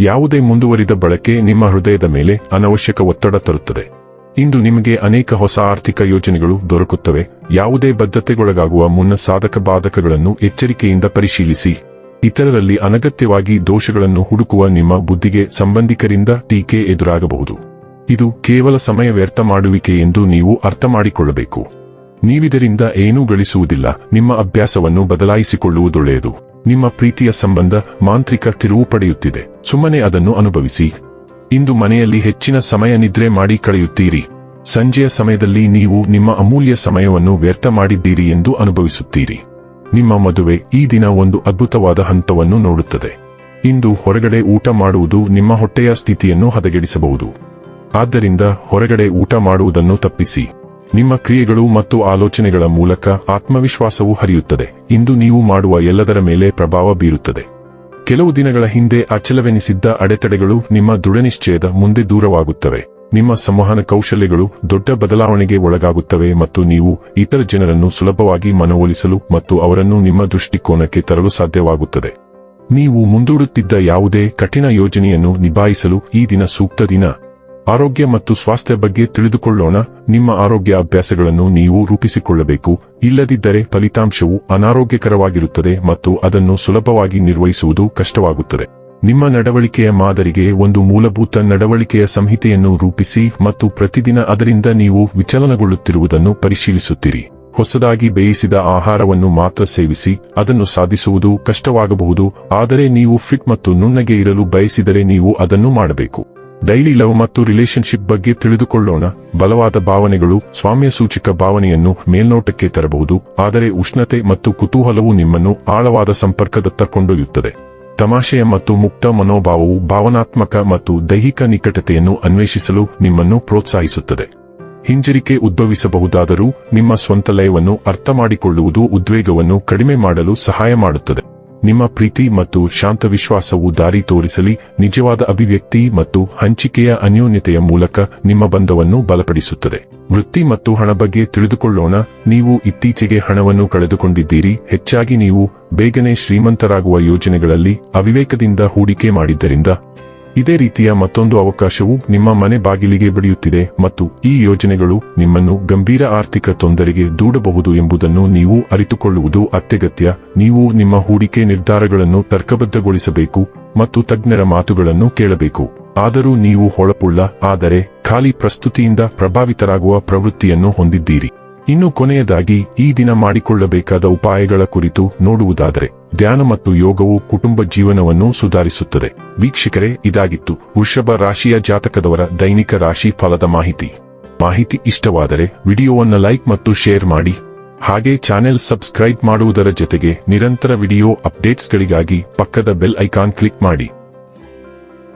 ಯಾವುದೇ ಮುಂದುವರಿದ ಬಳಕೆ ನಿಮ್ಮ ಹೃದಯದ ಮೇಲೆ ಅನವಶ್ಯಕ ಒತ್ತಡ ತರುತ್ತದೆ. ಇಂದು ನಿಮಗೆ ಅನೇಕ ಹೊಸ ಆರ್ಥಿಕ ಯೋಜನೆಗಳು ದೊರಕುತ್ತವೆ. ಯಾವುದೇ ಬದ್ಧತೆಗೊಳಗಾಗುವ ಮುನ್ನ ಸಾಧಕ ಬಾಧಕಗಳನ್ನು ಎಚ್ಚರಿಕೆಯಿಂದ ಪರಿಶೀಲಿಸಿ. ಇತರರಲ್ಲಿ ಅನಗತ್ಯವಾಗಿ ದೋಷಗಳನ್ನು ಹುಡುಕುವ ನಿಮ್ಮ ಬುದ್ಧಿಗೆ ಸಂಬಂಧಿಕರಿಂದ ಟೀಕೆ ಎದುರಾಗಬಹುದು. ಇದು ಕೇವಲ ಸಮಯ ವ್ಯರ್ಥ ಮಾಡುವಿಕೆ ಎಂದು ನೀವು ಅರ್ಥ ಮಾಡಿಕೊಳ್ಳಬೇಕು ನೀವಿದರಿಂದ ಏನೂ ಗಳಿಸುವುದಿಲ್ಲ. ನಿಮ್ಮ ಅಭ್ಯಾಸವನ್ನು ಬದಲಾಯಿಸಿಕೊಳ್ಳುವುದೊಳ್ಳೆಯದು. ನಿಮ್ಮ ಪ್ರೀತಿಯ ಸಂಬಂಧ ಮಾಂತ್ರಿಕ ತಿರುವು ಪಡೆಯುತ್ತಿದೆ. ಸುಮ್ಮನೆ ಅದನ್ನು ಅನುಭವಿಸಿ. ಇಂದು ಮನೆಯಲ್ಲಿ ಹೆಚ್ಚಿನ ಸಮಯ ನಿದ್ರೆ ಮಾಡಿ ಕಳೆಯುತ್ತೀರಿ. ಸಂಜೆಯ ಸಮಯದಲ್ಲಿ ನೀವು ನಿಮ್ಮ ಅಮೂಲ್ಯ ಸಮಯವನ್ನು ವ್ಯರ್ಥ ಮಾಡಿದ್ದೀರಿ ಎಂದು ಅನುಭವಿಸುತ್ತೀರಿ. ನಿಮ್ಮ ಮದುವೆ ಈ ದಿನ ಒಂದು ಅದ್ಭುತವಾದ ಹಂತವನ್ನು ನೋಡುತ್ತದೆ. ಇಂದು ಹೊರಗಡೆ ಊಟ ಮಾಡುವುದು ನಿಮ್ಮ ಹೊಟ್ಟೆಯ ಸ್ಥಿತಿಯನ್ನು ಹದಗೆಡಿಸಬಹುದು. ಆದ್ದರಿಂದ ಹೊರಗಡೆ ಊಟ ಮಾಡುವುದನ್ನು ತಪ್ಪಿಸಿ. ನಿಮ್ಮ ಕ್ರಿಯೆಗಳು ಮತ್ತು ಆಲೋಚನೆಗಳ ಮೂಲಕ ಆತ್ಮವಿಶ್ವಾಸವು ಹರಿಯುತ್ತದೆ. ಇಂದು ನೀವು ಮಾಡುವ ಎಲ್ಲದರ ಮೇಲೆ ಪ್ರಭಾವ ಬೀರುತ್ತದೆ. ಕೆಲವು ದಿನಗಳ ಹಿಂದೆ ಅಚಲವೆನಿಸಿದ್ದ ಅಡೆತಡೆಗಳು ನಿಮ್ಮ ದೃಢನಿಶ್ಚಯದ ಮುಂದೆ ದೂರವಾಗುತ್ತವೆ. ನಿಮ್ಮ ಸಂವಹನ ಕೌಶಲ್ಯಗಳು ದೊಡ್ಡ ಬದಲಾವಣೆಗೆ ಒಳಗಾಗುತ್ತವೆ ಮತ್ತು ನೀವು ಇತರ ಜನರನ್ನು ಸುಲಭವಾಗಿ ಮನವೊಲಿಸಲು ಮತ್ತು ಅವರನ್ನು ನಿಮ್ಮ ದೃಷ್ಟಿಕೋನಕ್ಕೆ ತರಲು ಸಾಧ್ಯವಾಗುತ್ತದೆ. ನೀವು ಮುಂದೂಡುತ್ತಿದ್ದ ಯಾವುದೇ ಕಠಿಣ ಯೋಜನೆಯನ್ನು ನಿಭಾಯಿಸಲು ಈ ದಿನ ಸೂಕ್ತ ದಿನ. ಆರೋಗ್ಯ ಮತ್ತು ಸ್ವಾಸ್ಥ್ಯ ಬಗ್ಗೆ ತಿಳಿದುಕೊಳ್ಳೋಣ. ನಿಮ್ಮ ಆರೋಗ್ಯ ಅಭ್ಯಾಸಗಳನ್ನು ನೀವು ರೂಪಿಸಿಕೊಳ್ಳಬೇಕು. ಇಲ್ಲದಿದ್ದರೆ ಫಲಿತಾಂಶವು ಅನಾರೋಗ್ಯಕರವಾಗಿರುತ್ತದೆ ಮತ್ತು ಅದನ್ನು ಸುಲಭವಾಗಿ ನಿರ್ವಹಿಸುವುದು ಕಷ್ಟವಾಗುತ್ತದೆ. ನಿಮ್ಮ ನಡವಳಿಕೆಯ ಮಾದರಿಗೆ ಒಂದು ಮೂಲಭೂತ ನಡವಳಿಕೆಯ ಸಂಹಿತೆಯನ್ನು ರೂಪಿಸಿ ಮತ್ತು ಪ್ರತಿದಿನ ಅದರಿಂದ ನೀವು ವಿಚಲನಗೊಳ್ಳುತ್ತಿರುವುದನ್ನು ಪರಿಶೀಲಿಸುತ್ತೀರಿ. ಹೊಸದಾಗಿ ಬೇಯಿಸಿದ ಆಹಾರವನ್ನು ಮಾತ್ರ ಸೇವಿಸಿ, ಅದನ್ನು ಸಾಧಿಸುವುದು ಕಷ್ಟವಾಗಬಹುದು, ಆದರೆ ನೀವು ಫಿಟ್ ಮತ್ತು ನುಣ್ಣಗೆ ಇರಲು ಬಯಸಿದರೆ ನೀವು ಅದನ್ನು ಮಾಡಬೇಕು. ಡೈಲಿ ಲವ್ ಮತ್ತು ರಿಲೇಶನ್ಶಿಪ್ ಬಗ್ಗೆ ತಿಳಿದುಕೊಳ್ಳೋಣ. ಬಲವಾದ ಭಾವನೆಗಳು, ಸ್ವಾಮ್ಯ ಸೂಚಿಕ ಭಾವನೆಯನ್ನು ಮೇಲ್ನೋಟಕ್ಕೆ ತರಬಹುದು, ಆದರೆ ಉಷ್ಣತೆ ಮತ್ತು ಕುತೂಹಲವು ನಿಮ್ಮನ್ನು ಆಳವಾದ ಸಂಪರ್ಕದತ್ತ ಕೊಂಡೊಯ್ಯುತ್ತದೆ. ತಮಾಷೆಯ ಮತ್ತು ಮುಕ್ತ ಮನೋಭಾವವು ಭಾವನಾತ್ಮಕ ಮತ್ತು ದೈಹಿಕ ನಿಕಟತೆಯನ್ನು ಅನ್ವೇಷಿಸಲು ನಿಮ್ಮನ್ನು ಪ್ರೋತ್ಸಾಹಿಸುತ್ತದೆ. ಹಿಂಜರಿಕೆ ಉದ್ಭವಿಸಬಹುದಾದರೂ, ನಿಮ್ಮ ಸ್ವಂತ ಲಯವನ್ನು ಅರ್ಥ ಮಾಡಿಕೊಳ್ಳುವುದು ಉದ್ವೇಗವನ್ನು ಕಡಿಮೆ ಮಾಡಲು ಸಹಾಯ ಮಾಡುತ್ತದೆ. ನಿಮ್ಮ ಪ್ರೀತಿ ಮತ್ತು ಶಾಂತ ವಿಶ್ವಾಸವು ದಾರಿ ತೋರಿಸಲಿ, ನಿಜವಾದ ಅಭಿವ್ಯಕ್ತಿ ಮತ್ತು ಹಂಚಿಕೆಯ ಅನ್ಯೋನ್ಯತೆಯ ಮೂಲಕ ನಿಮ್ಮ ಬಂಧವನ್ನು ಬಲಪಡಿಸುತ್ತದೆ. ವೃತ್ತಿ ಮತ್ತು ಹಣ ಬಗ್ಗೆ ತಿಳಿದುಕೊಳ್ಳೋಣ, ನೀವು ಇತ್ತೀಚೆಗೆ ಹಣವನ್ನು ಕಳೆದುಕೊಂಡಿದ್ದೀರಿ, ಹೆಚ್ಚಾಗಿ ನೀವು ಬೇಗನೆ ಶ್ರೀಮಂತರಾಗುವ ಯೋಜನೆಗಳಲ್ಲಿ ಅವಿವೇಕದಿಂದ ಹೂಡಿಕೆ ಮಾಡಿದ್ದರಿಂದ ಇದೇ ರೀತಿಯ ಮತ್ತೊಂದು ಅವಕಾಶವು ನಿಮ್ಮ ಮನೆ ಬಾಗಿಲಿಗೆ ಬೆಳೆಯುತ್ತಿದೆ ಮತ್ತು ಈ ಯೋಜನೆಗಳು ನಿಮ್ಮನ್ನು ಗಂಭೀರ ಆರ್ಥಿಕ ತೊಂದರೆಗೆ ದೂಡಬಹುದು ಎಂಬುದನ್ನು ನೀವು ಅರಿತುಕೊಳ್ಳುವುದು ಅತ್ಯಗತ್ಯ. ನೀವು ನಿಮ್ಮ ಹೂಡಿಕೆ ನಿರ್ಧಾರಗಳನ್ನು ತರ್ಕಬದ್ಧಗೊಳಿಸಬೇಕು ಮತ್ತು ತಜ್ಞರ ಮಾತುಗಳನ್ನು ಕೇಳಬೇಕು. ಆದರೂ ನೀವು ಹೊಳಪುಳ್ಳ, ಆದರೆ ಖಾಲಿ ಪ್ರಸ್ತುತಿಯಿಂದ ಪ್ರಭಾವಿತರಾಗುವ ಪ್ರವೃತ್ತಿಯನ್ನು ಹೊಂದಿದ್ದೀರಿ. ಇನ್ನು ಕೊನೆಯದಾಗಿ ಈ ದಿನ ಮಾಡಿಕೊಳ್ಳಬೇಕಾದ ಉಪಾಯಗಳ ಕುರಿತು ನೋಡುವುದಾದರೆ, ಧ್ಯಾನ ಮತ್ತು ಯೋಗವು ಕುಟುಂಬ ಜೀವನವನ್ನು ಸುಧಾರಿಸುತ್ತದೆ. ವೀಕ್ಷಕರೇ, ಇದಾಗಿತ್ತು ವೃಷಭ ರಾಶಿಯ ಜಾತಕದವರ ದೈನಿಕ ರಾಶಿ ಫಲದ ಮಾಹಿತಿ. ಮಾಹಿತಿ ಇಷ್ಟವಾದರೆ ವಿಡಿಯೋವನ್ನು ಲೈಕ್ ಮತ್ತು ಶೇರ್ ಮಾಡಿ. ಹಾಗೆ ಚಾನೆಲ್ ಸಬ್ಸ್ಕ್ರೈಬ್ ಮಾಡುವುದರ ಜೊತೆಗೆ ನಿರಂತರ ವಿಡಿಯೋ ಅಪ್ಡೇಟ್ಸ್ಗಳಿಗಾಗಿ ಪಕ್ಕದ ಬೆಲ್ ಐಕಾನ್ ಕ್ಲಿಕ್ ಮಾಡಿ.